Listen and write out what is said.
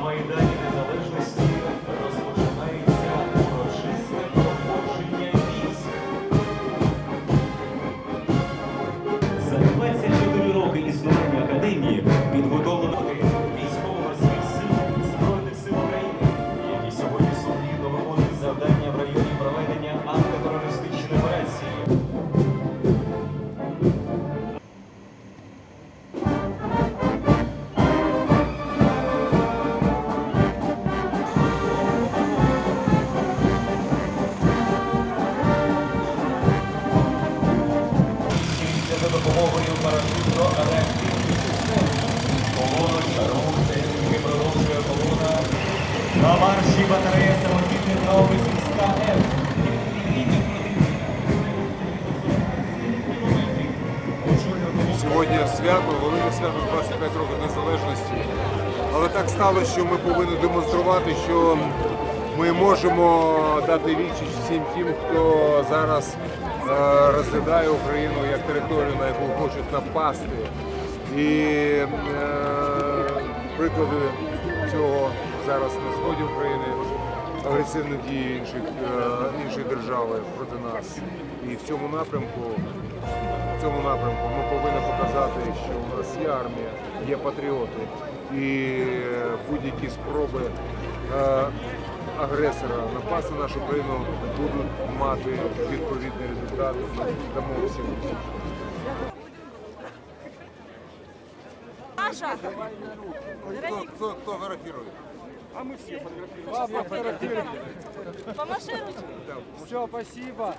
ಸಮಯ ಇದಾಗಿದೆ допомогою парашютно-реактивних систем. Колона шаров техніки продовжує колона. На марші батарея самохідних гаубиць війська М. Сьогодні свято, велике свято 25 років незалежності. Але так сталося, що ми повинні демонструвати, що ми можемо дати відсіч всім тим, хто зараз е, розглядає Україну як територію, на яку хочуть напасти. І е, приклади цього зараз на сході України агресивні дії інших, е, іншої держави проти нас. І в цьому напрямку в цьому напрямку ми повинні показати, що у нас є армія, є патріоти, і будь-які спроби агресора напасти на нашу країну будуть мати відповідний результат. Ми дамо всім. ми Хто, хто, хто фотографірує? помаши ручкой. Все, спасибо.